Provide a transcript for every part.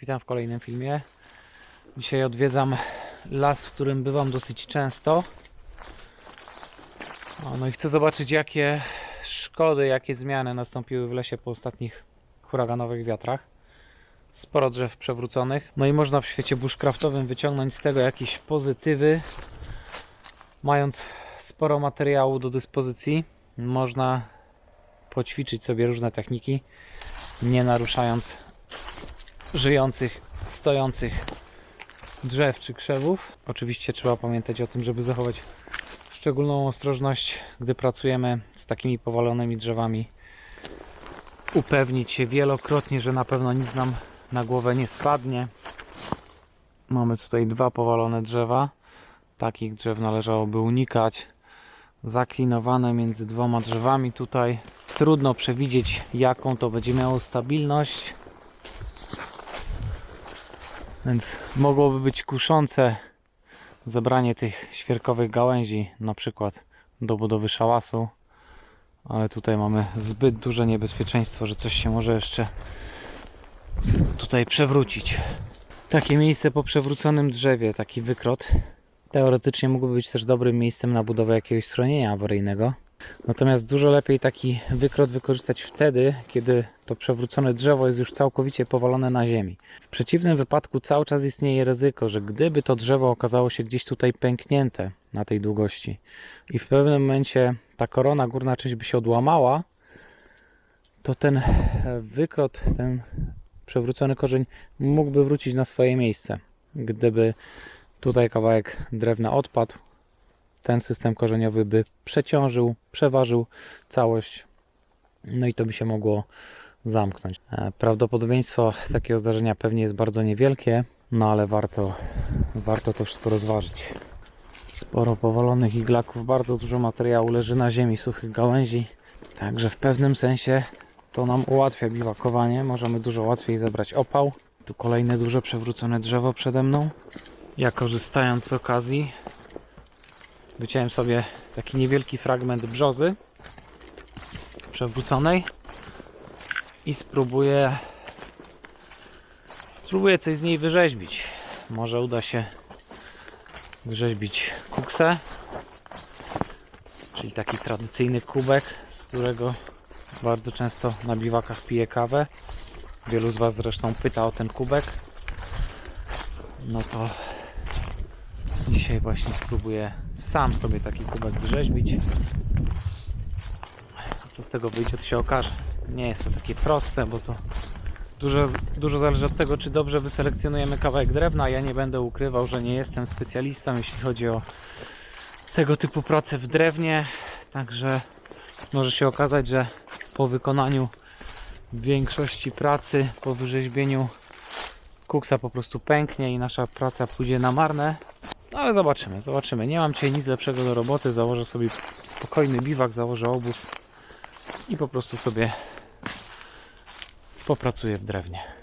Witam w kolejnym filmie. Dzisiaj odwiedzam las, w którym bywam dosyć często. No i chcę zobaczyć, jakie szkody, jakie zmiany nastąpiły w lesie po ostatnich huraganowych wiatrach. Sporo drzew przewróconych. No i można w świecie bushcraftowym wyciągnąć z tego jakieś pozytywy. Mając sporo materiału do dyspozycji, można poćwiczyć sobie różne techniki, nie naruszając żyjących, stojących drzew czy krzewów. Oczywiście trzeba pamiętać o tym, żeby zachować szczególną ostrożność, gdy pracujemy z takimi powalonymi drzewami. Upewnić się wielokrotnie, że na pewno nic nam na głowę nie spadnie. Mamy tutaj dwa powalone drzewa. Takich drzew należałoby unikać. Zaklinowane między dwoma drzewami tutaj. Trudno przewidzieć, jaką to będzie miało stabilność. Więc mogłoby być kuszące zebranie tych świerkowych gałęzi, na przykład do budowy szałasu. Ale tutaj mamy zbyt duże niebezpieczeństwo, że coś się może jeszcze tutaj przewrócić. Takie miejsce po przewróconym drzewie, taki wykrot, teoretycznie mógłby być też dobrym miejscem na budowę jakiegoś schronienia awaryjnego. Natomiast dużo lepiej taki wykrot wykorzystać wtedy, kiedy to przewrócone drzewo jest już całkowicie powalone na ziemi. W przeciwnym wypadku cały czas istnieje ryzyko, że gdyby to drzewo okazało się gdzieś tutaj pęknięte na tej długości i w pewnym momencie ta korona, górna część by się odłamała, to ten e, wykrot, ten przewrócony korzeń mógłby wrócić na swoje miejsce. Gdyby tutaj kawałek drewna odpadł, ten system korzeniowy by przeciążył, przeważył całość, no i to by się mogło zamknąć. E, Prawdopodobieństwo takiego zdarzenia pewnie jest bardzo niewielkie, no ale warto, warto to wszystko rozważyć. Sporo powalonych iglaków, bardzo dużo materiału leży na ziemi, suchych gałęzi, także w pewnym sensie to nam ułatwia biwakowanie, możemy dużo łatwiej zebrać opał. Tu kolejne duże przewrócone drzewo przede mną. Ja korzystając z okazji wyciąłem sobie taki niewielki fragment brzozy przewróconej i spróbuję spróbuję coś z niej wyrzeźbić. Może uda się wyrzeźbić kuksę, czyli taki tradycyjny kubek, z którego bardzo często na biwakach piję kawę. Wielu z Was zresztą pyta o ten kubek. No to dzisiaj właśnie spróbuję sam sobie taki kubek wyrzeźbić. Co z tego wyjdzie, to się okaże. Nie jest to takie proste, bo to dużo, dużo zależy od tego, czy dobrze wyselekcjonujemy kawałek drewna. Ja nie będę ukrywał, że nie jestem specjalistą, jeśli chodzi o tego typu pracę w drewnie. Także może się okazać, że po wykonaniu większości pracy, po wyrzeźbieniu kuksa po prostu pęknie i nasza praca pójdzie na marne. No ale zobaczymy, zobaczymy. Nie mam dzisiaj nic lepszego do roboty. Założę sobie spokojny biwak, założę obóz i po prostu sobie popracuję w drewnie.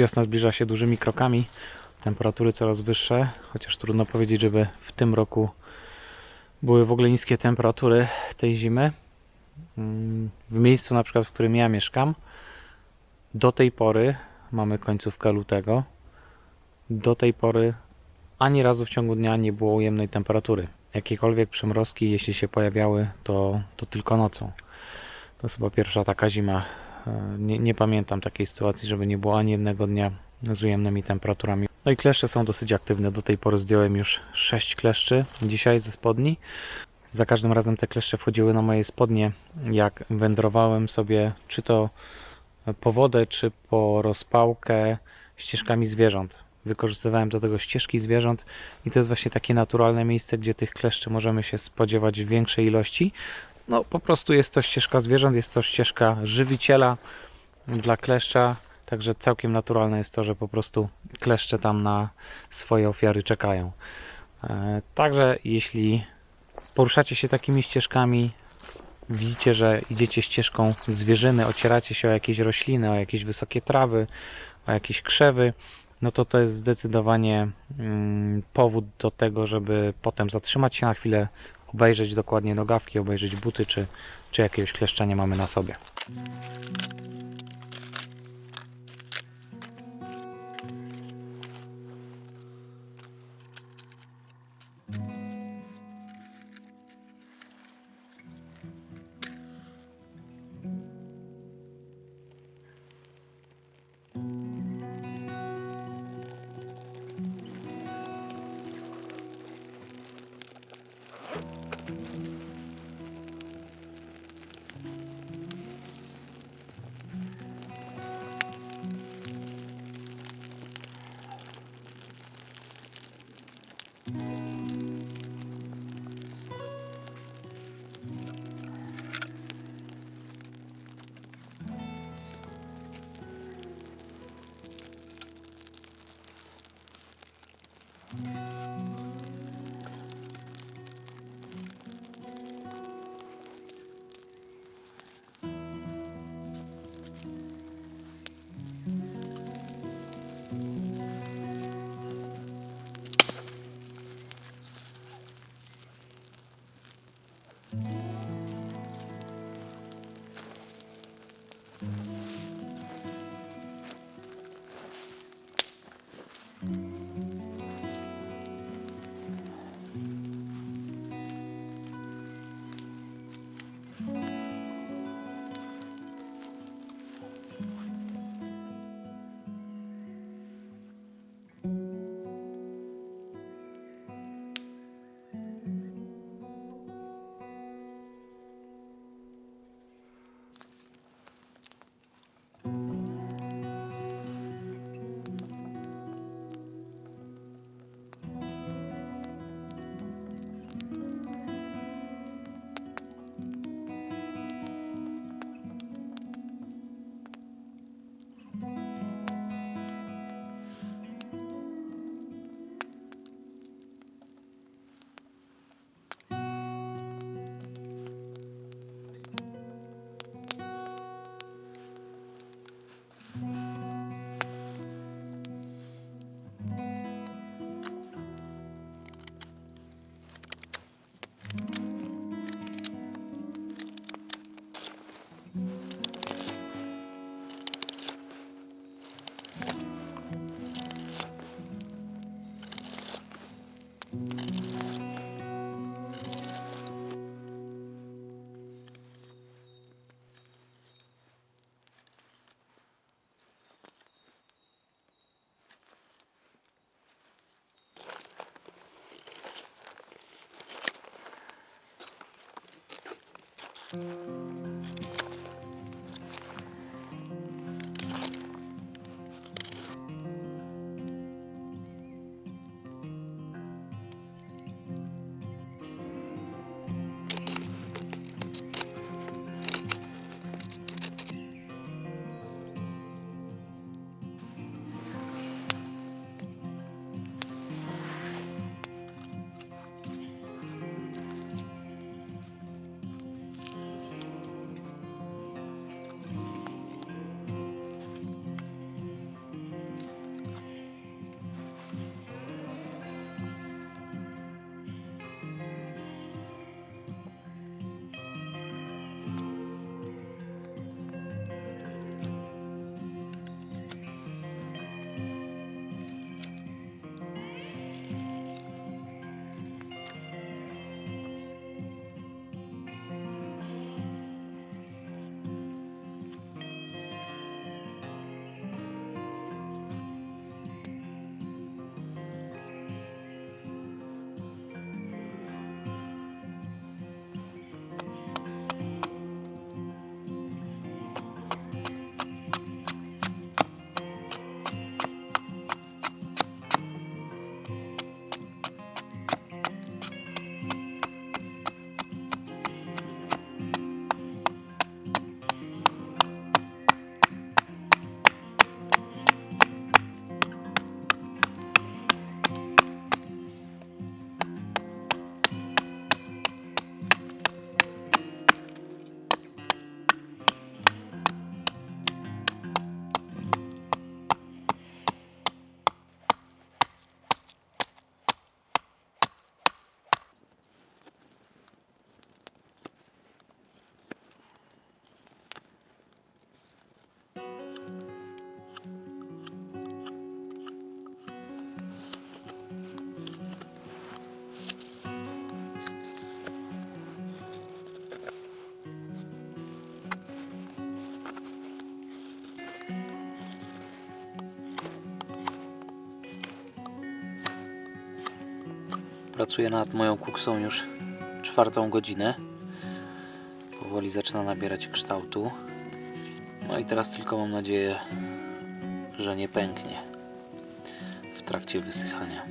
Wiosna zbliża się dużymi krokami, temperatury coraz wyższe, chociaż trudno powiedzieć, żeby w tym roku były w ogóle niskie temperatury tej zimy. Mm, W miejscu na przykład, w którym ja mieszkam, do tej pory, mamy końcówkę lutego, do tej pory ani razu w ciągu dnia nie było ujemnej temperatury. Jakiekolwiek przymrozki, jeśli się pojawiały, to, to tylko nocą. To jest chyba pierwsza taka zima. E, Nie, nie pamiętam takiej sytuacji, żeby nie było ani jednego dnia z ujemnymi temperaturami. No i kleszcze są dosyć aktywne. Do tej pory zdjąłem już 6 kleszczy dzisiaj ze spodni. Za każdym razem te kleszcze wchodziły na moje spodnie, jak wędrowałem sobie, czy to po wodę, czy po rozpałkę ścieżkami zwierząt. Wykorzystywałem do tego ścieżki zwierząt i to jest właśnie takie naturalne miejsce, gdzie tych kleszczy możemy się spodziewać w większej ilości. No po prostu jest to ścieżka zwierząt, jest to ścieżka żywiciela dla kleszcza, także całkiem naturalne jest to, że po prostu kleszcze tam na swoje ofiary czekają. E, Także jeśli poruszacie się takimi ścieżkami, widzicie, że idziecie ścieżką zwierzyny, ocieracie się o jakieś rośliny, o jakieś wysokie trawy, o jakieś krzewy, no to to jest zdecydowanie mm, powód do tego, żeby potem zatrzymać się na chwilę, obejrzeć dokładnie nogawki, obejrzeć buty, czy, czy jakiegoś kleszcza nie mamy na sobie. Mm-hmm. Pracuję nad moją kuksą już czwartą godzinę. Powoli zaczyna nabierać kształtu. No i teraz tylko mam nadzieję, że nie pęknie w trakcie wysychania.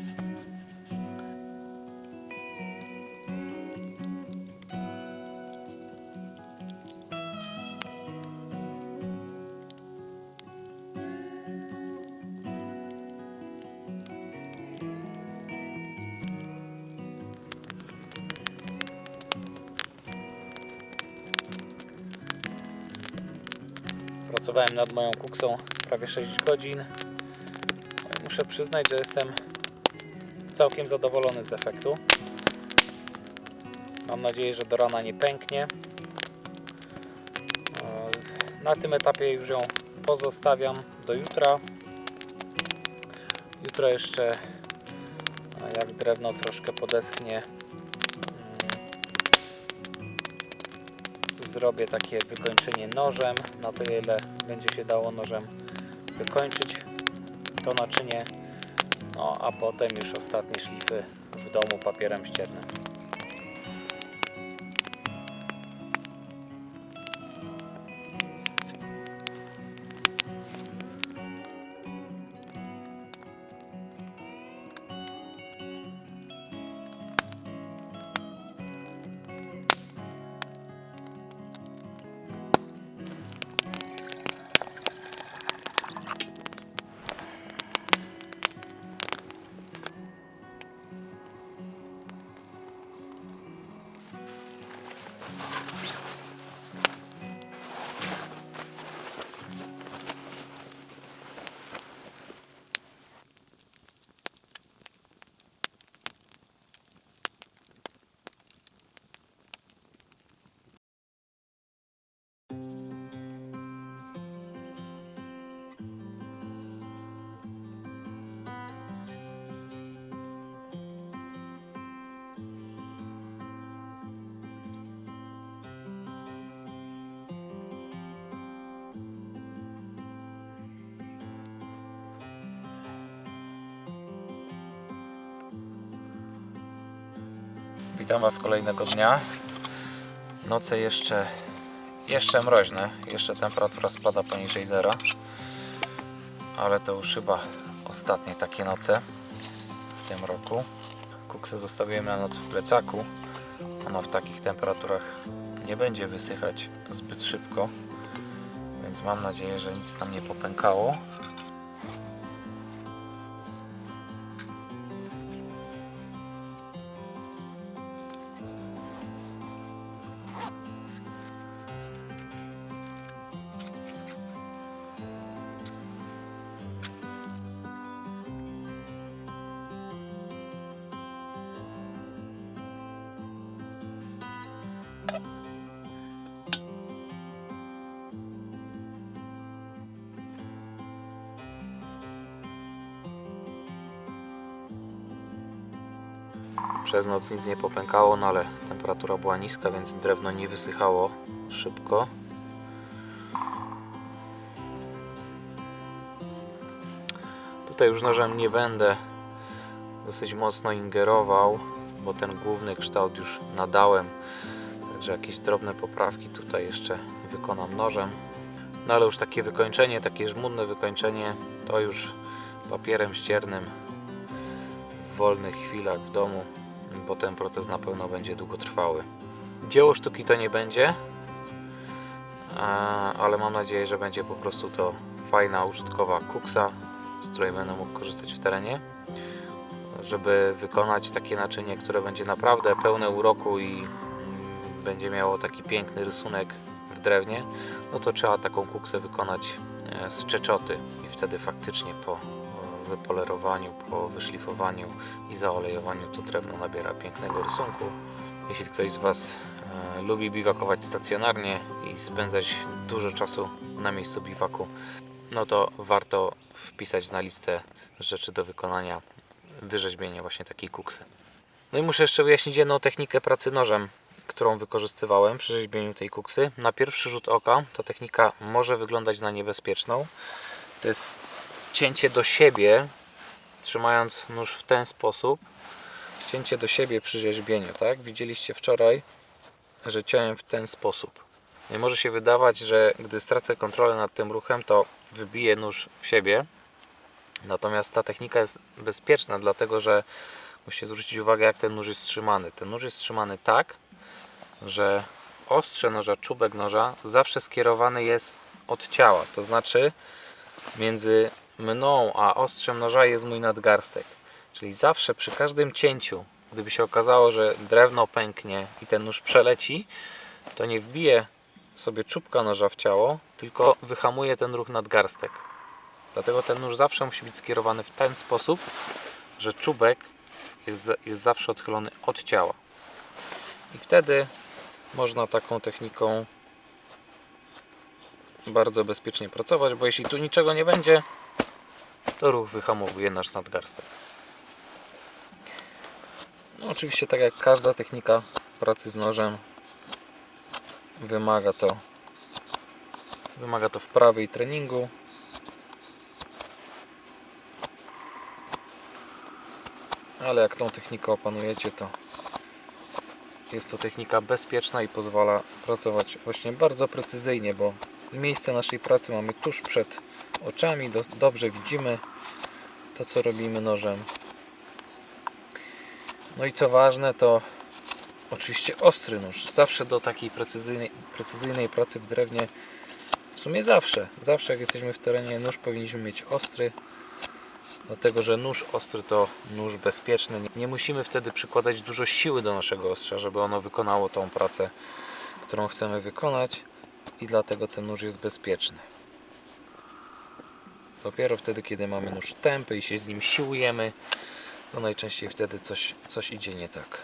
Pracowałem nad moją kuksą prawie 6 godzin. Muszę przyznać, że jestem całkiem zadowolony z efektu. Mam nadzieję, że do rana nie pęknie. E, Na tym etapie już ją pozostawiam do jutra. Jutro jeszcze, a jak drewno troszkę podeschnie, zrobię takie wykończenie nożem na tyle ile będzie się dało nożem wykończyć to naczynie. No a potem już ostatnie szlify w domu papierem ściernym Witam Was kolejnego dnia. Noce jeszcze, jeszcze mroźne, jeszcze temperatura spada poniżej zera, ale to już chyba ostatnie takie noce w tym roku. Kuksę zostawiłem na noc w plecaku. Ona w takich temperaturach nie będzie wysychać zbyt szybko, więc mam nadzieję, że nic tam nie popękało. Przez noc nic nie popękało, no ale temperatura była niska, więc drewno nie wysychało szybko. Tutaj już nożem nie będę dosyć mocno ingerował, bo ten główny kształt już nadałem. Także jakieś drobne poprawki tutaj jeszcze wykonam nożem. No ale już takie wykończenie, takie żmudne wykończenie, to już papierem ściernym w wolnych chwilach w domu, bo ten proces na pewno będzie długotrwały. Dzieło sztuki to nie będzie, ale mam nadzieję, że będzie po prostu to fajna, użytkowa kuksa, z której będę mógł korzystać w terenie, żeby wykonać takie naczynie, które będzie naprawdę pełne uroku i będzie miało taki piękny rysunek w drewnie, no to trzeba taką kuksę wykonać e, z czeczoty i wtedy faktycznie po wypolerowaniu, po wyszlifowaniu i zaolejowaniu to drewno nabiera pięknego rysunku. Jeśli ktoś z Was e, lubi biwakować stacjonarnie i spędzać dużo czasu na miejscu biwaku, no to warto wpisać na listę rzeczy do wykonania wyrzeźbienie właśnie takiej kuksy. No i muszę jeszcze wyjaśnić jedną technikę pracy nożem, którą wykorzystywałem przy rzeźbieniu tej kuksy. Na pierwszy rzut oka ta technika może wyglądać na niebezpieczną. To jest cięcie do siebie, trzymając nóż w ten sposób cięcie do siebie przy rzeźbieniu, tak? Widzieliście wczoraj, że ciąłem w ten sposób. Nie może się wydawać, że gdy stracę kontrolę nad tym ruchem, to wybiję nóż w siebie. Natomiast ta technika jest bezpieczna, dlatego że musicie zwrócić uwagę, jak ten nóż jest trzymany. Ten nóż jest trzymany tak, że ostrze noża, czubek noża zawsze skierowany jest od ciała. To znaczy między mną a ostrzem noża jest mój nadgarstek. Czyli zawsze przy każdym cięciu, gdyby się okazało, że drewno pęknie i ten nóż przeleci, to nie wbije sobie czubka noża w ciało, tylko wyhamuje ten ruch nadgarstek. Dlatego ten nóż zawsze musi być skierowany w ten sposób, że czubek jest, jest zawsze odchylony od ciała. I wtedy można taką techniką bardzo bezpiecznie pracować, bo jeśli tu niczego nie będzie, to ruch wyhamowuje nasz nadgarstek. No oczywiście tak jak każda technika pracy z nożem wymaga to wymaga to wprawy i treningu. Ale jak tą technikę opanujecie, to jest to technika bezpieczna i pozwala pracować właśnie bardzo precyzyjnie, bo miejsce naszej pracy mamy tuż przed oczami, do, dobrze widzimy to, co robimy nożem. No i co ważne, to oczywiście ostry nóż. Zawsze do takiej precyzyjnej, precyzyjnej pracy w drewnie, w sumie zawsze, zawsze jak jesteśmy w terenie, nóż powinniśmy mieć ostry, dlatego że nóż ostry to nóż bezpieczny. Nie- musimy wtedy przykładać dużo siły do naszego ostrza, żeby ono wykonało tą pracę, którą chcemy wykonać i dlatego ten nóż jest bezpieczny. Dopiero wtedy, kiedy mamy nóż tępy i się z nim siłujemy, to najczęściej wtedy coś, coś idzie nie tak.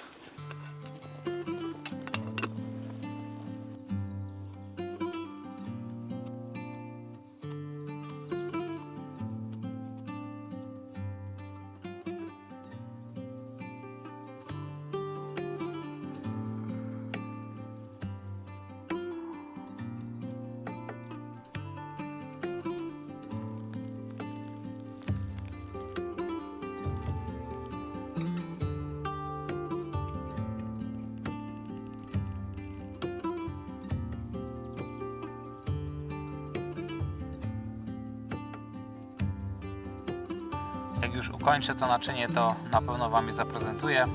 Jak już ukończę to naczynie, to na pewno Wam je zaprezentuję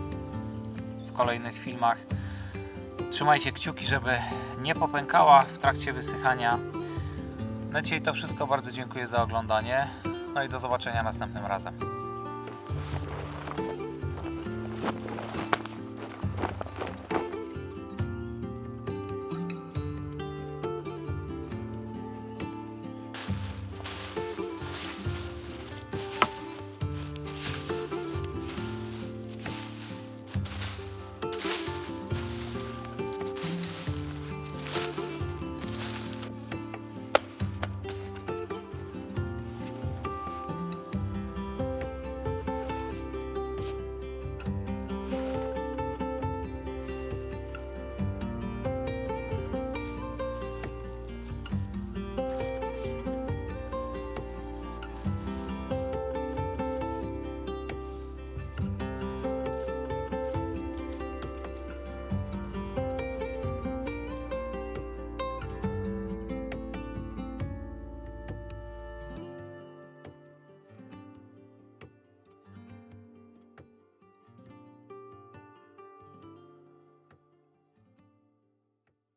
w kolejnych filmach. Trzymajcie kciuki, żeby nie popękała w trakcie wysychania. Na dzisiaj to wszystko. Bardzo dziękuję za oglądanie. No i do zobaczenia następnym razem.